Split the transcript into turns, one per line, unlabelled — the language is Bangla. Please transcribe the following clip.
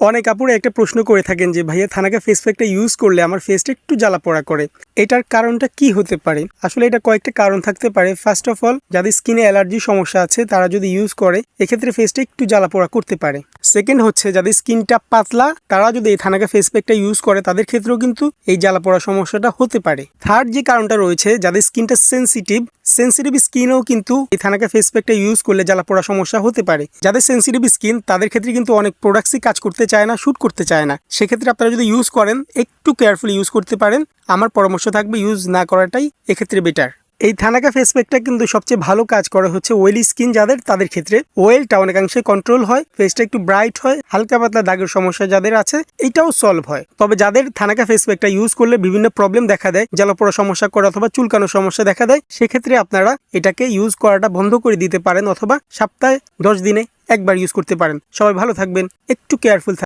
অনেক আপুরে একটা প্রশ্ন করে থাকেন যে, ভাইয়া, থানাকা ফেস প্যাকটা ইউজ করলে আমার ফেসটা একটু জ্বালা পোড়া করে। এটার কারণটা কি হতে পারে? আসলে এটা কয়েকটা কারণ থাকতে পারে। ফার্স্ট অফ অল যাদের স্কিনে অ্যালার্জি সমস্যা আছে, তারা যদি ইউজ করে, এক্ষেত্রে ফেসটা একটু জ্বালা পোড়া করতে পারে। সেকেন্ড হচ্ছে, যাদের স্কিনটা পাতলা, তারা যদি এই থানাকা ফেস প্যাকটা ইউজ করে, তাদের ক্ষেত্রেও কিন্তু এই জ্বালা পোড়া সমস্যাটা হতে পারে। থার্ড যে কারণটা রয়েছে, যাদের স্কিনটা সেন্সিটিভ সেন্সিটিভ স্কিনেও কিন্তু এই থানাকা ফেস প্যাকটা ইউজ করলে জ্বালা পোড়া সমস্যা হতে পারে। যাদের সেন্সিটিভ স্কিন তাদের ক্ষেত্রে কিন্তু অনেক প্রোডাক্টসই কাজ করতে চায় না শ্যুট করতে চায় না। সেক্ষেত্রে আপনারা যদি ইউজ করেন, একটু কেয়ারফুলি ইউজ করতে পারেন। আমার পরামর্শ থাকবে ইউজ না করাটাই এক্ষেত্রে বেটার এই থানাকা ফেস প্যাকটা কিন্তু সবচেয়ে ভালো কাজ করে হচ্ছে ওয়েলি স্কিন যাদের, তাদের ক্ষেত্রে ওয়েলটা অনেকাংশে কন্ট্রোল হয় ফেসটা একটু ব্রাইট হয়, হালকা পাতলা দাগের সমস্যা যাদের আছে এটাও সলভ হয়। তবে যাদের থানাকা ফেস প্যাকটা ইউজ করলে বিভিন্ন প্রবলেম দেখা দেয়, জ্বালাপোড়া সমস্যা করে অথবা চুলকানোর সমস্যা দেখা দেয়, সেক্ষেত্রে আপনারা এটাকে ইউজ করাটা বন্ধ করে দিতে পারেন অথবা সপ্তাহে দশ দিনে একবার ইউজ করতে পারেন। সবাই ভালো থাকবেন, একটু কেয়ারফুল